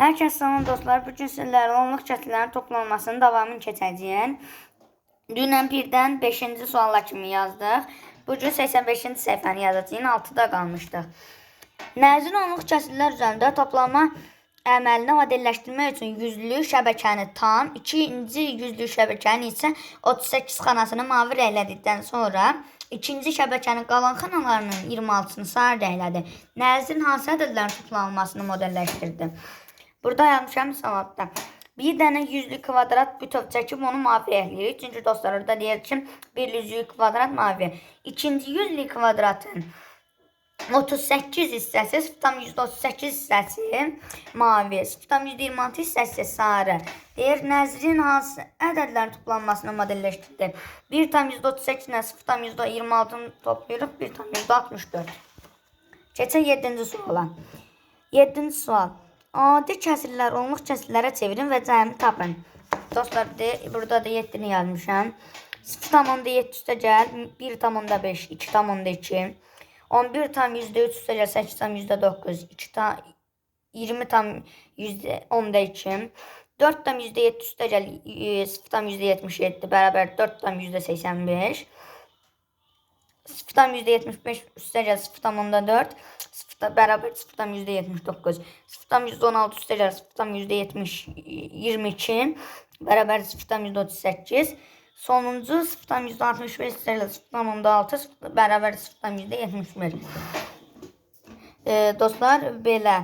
Hər kəs salam dostlar. Bu gün sizlərlə onluq çətilərin toplanmasının davamını keçəcəyik. Dünən 1-dən 5-ci suala kimi yazdıq. Bu gün 85-ci səhifəni yazacağıq. 6-da qalmışdıq. Nəzir onluq kəsrlər üzərində toplama əməlini modelləşdirmək üçün yüzlü şəbəkəni tam, ikinci yüzlü şəbəkəni isə 38 xanasını mavi rənglədikdən sonra ikinci şəbəkənin qalan xanalarının 26-sını sarı rənglədi. Nəzirin hansı ədədlərin toplanmasını modelləşdirdi? Burada yazmışam savadda. Bir dənə yüzlü kvadrat bütöv çəkib onu mavi rəngləyirik. Çünki dostlar orada deyir ki, bir yüzlü kvadrat mavi. İkinci yüzlü kvadratın 38 hissəsi 0,38 hissəsi mavi, 0,26 hissəsi sarı. Deyir, nəzrin hansı ədədlərin toplanmasını modelləşdirdi. 1,38 ilə 0,26-nı toplayırıq, 1,64. Keçək 7-ci suala. 7-ci sual. Adi kəsirlər onluq kəsirlərə çevirin və cəmi tapın. Dostlar, de, burada da 7-ni yazmışam. 0,7 üstə gəl, 1,5, 2,2. 11 tam yüzde 3 üstəgəl 8 tam yüzde 9 2 tam 20 tam yüzde 10'da 2 4 tam yüzde 7 üstəgəl 0 tam yüzde 77 bərabər 4 tam yüzde 85 0 tam yüzde 75 üstəgəl 0 tam 10'da 4 0 da bərabər 0 tam yüzde 79 0 tam yüzde 16 üstəgəl 0 tam yüzde 70 22 bərabər 0 tam yüzde 38 Sonuncu 0,65 ilə 0,6 bərabər 0,71. E, dostlar belə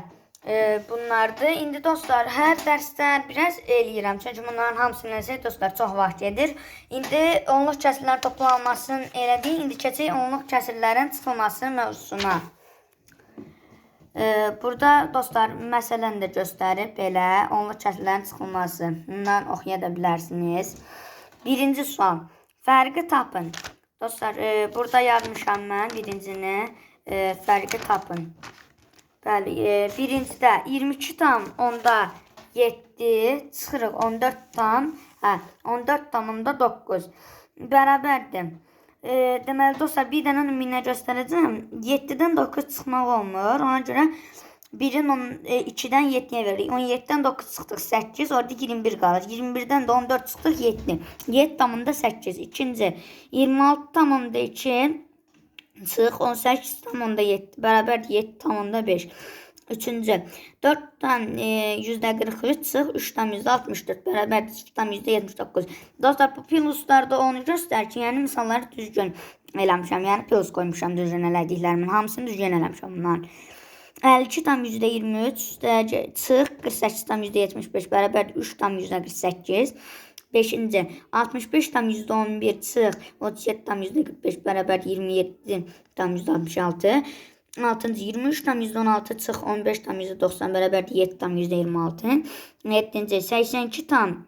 e, bunlardır. İndi dostlar hər dərslər biraz eləyirəm. Çünki bunların hamısını nəsə dostlar çox vaxt gedir. İndi onluq kəsirlər toplanmasını elədik. İndi keçək onluq kəsirlərin çıxılması mövzusuna. E, burada dostlar məsələni də göstərib belə onluq kəsirlərin çıxılması. Bundan oxuya da bilərsiniz. Birinci sual. Fərqi tapın. Dostlar, e, burada yazmışam mən birincini. E, fərqi tapın. Bəli, e, birincidə 22 tam onda 7 çıxırıq 14 tam. Hə, 14 tamında 9. Bərabərdir. E, deməli dostlar, bir dənə nümunə göstərəcəm. 7-dən 9 çıxmaq olmur. Ona görə 1'in 2'den 7'ye verdik. 17'den 9 çıxdıq 8. Orada 21 qalır. 21'den de 14 çıxdıq 7. 7 tamında 8. İkinci 26 tamında 2 çıx 18 tamında 7. Bərabər 7 tamında 5. Üçüncü 4'ten e, %43 çıx 3'ten %64 bərabər 0'dan %79. Dostlar bu pluslarda onu göstər ki, yəni misalları düzgün eləmişəm. Yəni plus qoymuşam düzgün elədiklərimin hamısını düzgün eləmişəm bunların. 52 tam %23 çıx 48 tam %75 bərabər 3 tam %48. 5-ci 65 tam %11 çıx 37 tam %45 bərabər 27 tam %66. 6-cı 23 tam %16 çıx 15 tam %90 bərabər 7 tam %26. 7-ci 82 tam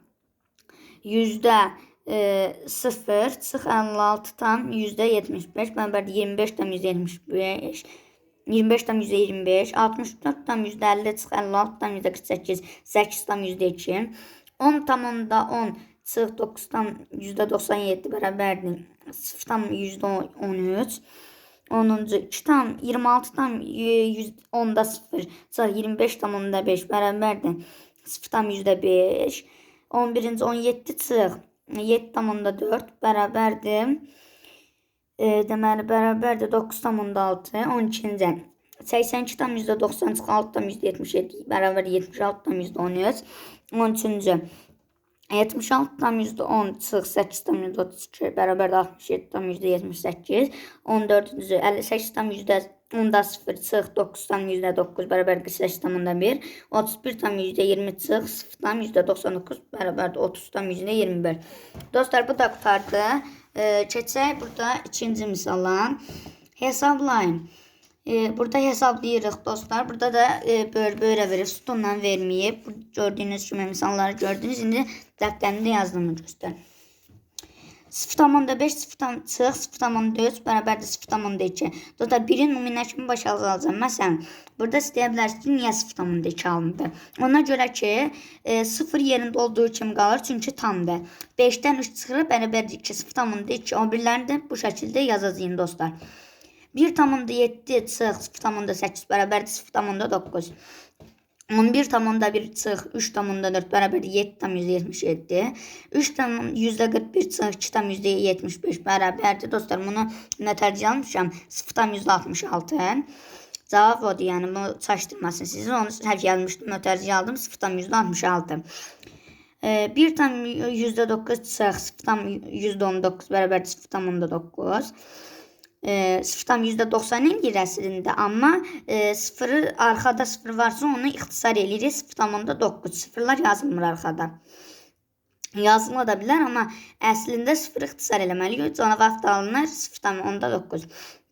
yüzdə e, 0 çıx 56 tam %75 bərabər 25 tam %75. 25 tam %25, 64 tam %50 çıx 56 tam %48, 8 tam %2, 10 tam onda 10 çıx 9 tam %97 bərabərdir 0 tam %13, 10-cu 2 tam 26 tam 10'da 0 çıx 25 tam onda 5 bərabərdir 0 tam %5, 11-ci 17 çıx 7 tam onda 4 bərabərdir e, deməli bərabərdir 9,6 12-ci 82 tam %90 çıx 6 tam %77 bərabər 76 tam %13 13-cü 76 tam %10 çıx 8 tam %32 bərabər 67 tam %78 14-cü 58 tam %10 0 çıx 9 tam %9 bərabər 48 tam 1 31 tam %20 çıx 0 tam %99 bərabər 30 tam %21 Dostlar bu da qutardı. Keçək burada ikinci misala. Hesablayın. Ee, burada hesablayırıq dostlar. Burada da e, böyle böyle verir. Sütunla verməyib. Gördüyünüz kimi misalları gördünüz. İndi dəftərimdə yazdığımı göstər. 0,5 0 çıx 0,3 bərabərdir 0,2. Dostlar, birin nümunə kimi başa alacağım. Məsələn, burada istəyə bilərsiniz ki, niyə 0,2 alındı? Ona görə ki, e, 0 yerində olduğu kimi qalır, çünki tamdır. 5-dən 3 çıxır, bərabərdir 2, 0,2. O birlərini də bu şəkildə yazacağım dostlar. 1,7 çıx 0,8 bərabərdir 0,9. 11 tamında 1 çıx 3 tamında 4 bərabərdir 7 tam %77. 3 tam %41 çıx 2 tam %75 bərabərdir. Dostlar bunu nötərci almışam 0 tam %66. Cavab odur yəni bu çaşdırmasın sizi. Onu səhv yazmışdım nötərci aldım 0 tam %66. Ee, 1 tam %9 çıx 0 tam %19 bərabərdir 0 tam 19. E, 0 tam %90 eləyir əslində, amma e, sıfırı arxada sıfır varsa onu ixtisar eləyirik 0 tam onda 9. Sıfırlar yazılmır arxada. Yazıla da bilər, amma əslində sıfır ixtisar eləməliyik. Cavab da alınır 0 tam onda 9.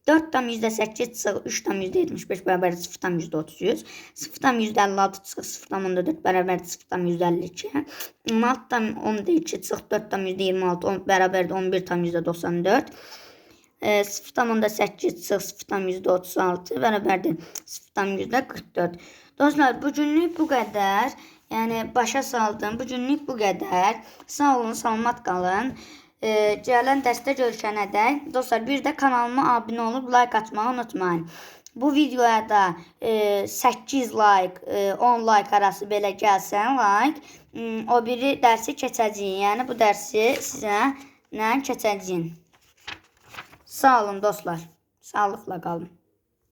4 tam %8 çıx 3 tam %75 bərabərdir 0 tam %33. 0 tam %56 çıx 0 tam onda 4 bərabərdir 0 tam %52. 16 tam onda 2 çıx 4 tam %26 10 bərabərdir 11 tam %94. E, 0 tam onda 8 çıx 0 tam %36 bərabərdir 0 tam %44. Dostlar bu günlük bu qədər. Yəni başa saldım. Bu günlük bu qədər. Sağ olun, salamat qalın. E, gələn dərsdə görüşənədək dostlar bir də kanalıma abunə olub like atmağı unutmayın. Bu videoya da e, 8 like, e, 10 like arası belə gəlsən like, m, o biri dərsi keçəcəyik. Yəni bu dərsi sizə nə keçəcəyim. Sağ olun dostlar. Sağlıqla qalın.